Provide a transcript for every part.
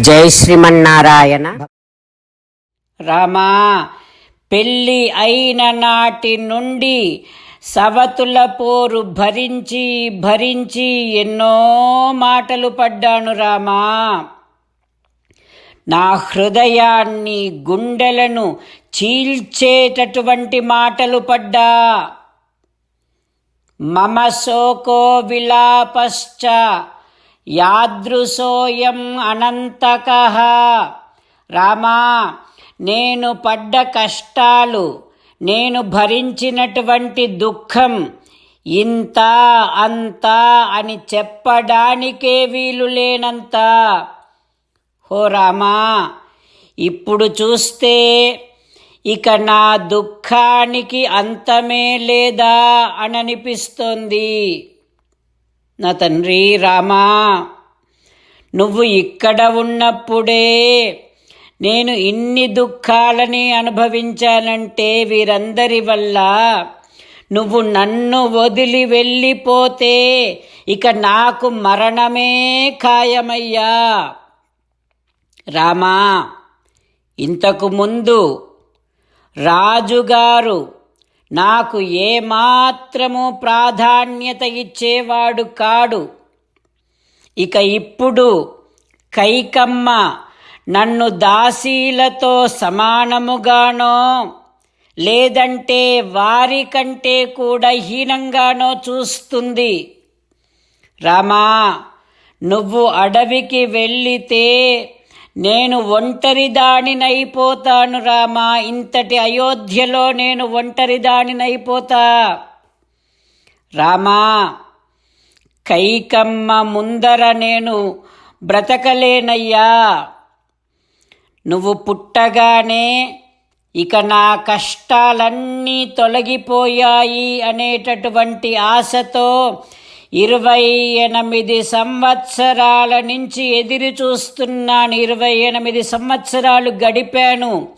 జై శ్రీమన్నారాయణ. రామా పెళ్ళి అయిన నాటి నుండి సవతుల పోరు భరించి భరించి ఎన్నో మాటలు పడ్డాను రామా. నా హృదయాన్ని గుండెలను చీల్చేటటువంటి మాటలు పడ్డా. మమ శోకో విలాపశ్చ యాదృశోయం అనంతక. రామా నేను పడ్డ కష్టాలు నేను భరించినటువంటి దుఃఖం ఇంత అంత అని చెప్పడానికే వీలు లేనంత. హో రామా ఇప్పుడు చూస్తే ఇక నా దుఃఖానికి అంతమే లేదా అని నా తండ్రి రామా నువ్వు ఇక్కడ ఉన్నప్పుడే నేను ఇన్ని దుఃఖాలని అనుభవించానంటే వీరందరి వల్ల నువ్వు నన్ను వదిలి వెళ్ళిపోతే ఇక నాకు మరణమే ఖాయమయ్యా. రామా ఇంతకు ముందు రాజుగారు నాకు ఏమాత్రము ప్రాధాన్యత ఇచ్చేవాడు కాడు. ఇక ఇప్పుడు కైకమ్మ నన్ను దాసీలతో సమానముగానో లేదంటే వారి కంటే కూడా హీనంగానో చూస్తుంది. రామా నువ్వు అడవికి వెళ్ళితే నేను ఒంటరి దానినైపోతాను రామా. ఇంతటి అయోధ్యలో నేను ఒంటరి దానినైపోతా. రామా కైకమ్మ ముందర నేను బ్రతకలేనయ్యా. నువ్వు పుట్టగానే ఇక నా కష్టాలన్నీ తొలగిపోయాయి అనేటటువంటి ఆశతో ఇరవై ఎనిమిది సంవత్సరాల నుంచి ఎదురు చూస్తున్నాను. ఇరవై ఎనిమిది సంవత్సరాలు గడిపాను.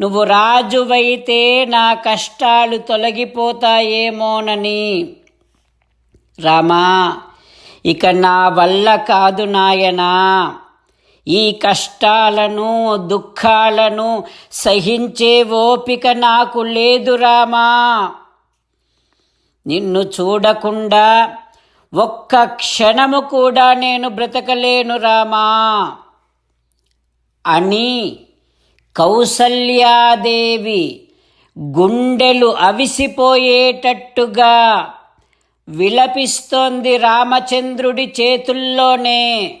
నువ్వు రాజువైతే నా కష్టాలు తొలగిపోతాయేమోనని. రామా ఇక నా వల్ల కాదు నాయనా. ఈ కష్టాలను దుఃఖాలను సహించే ఓపిక నాకు లేదు రామా. నిన్ను చూడకుండా ఒక్క క్షణము కూడా నేను బ్రతకలేను రామా. అని కౌసల్యాదేవి గుండెలు అవిసిపోయేటట్టుగా విలపిస్తోంది రామచంద్రుడి చేతుల్లోనే.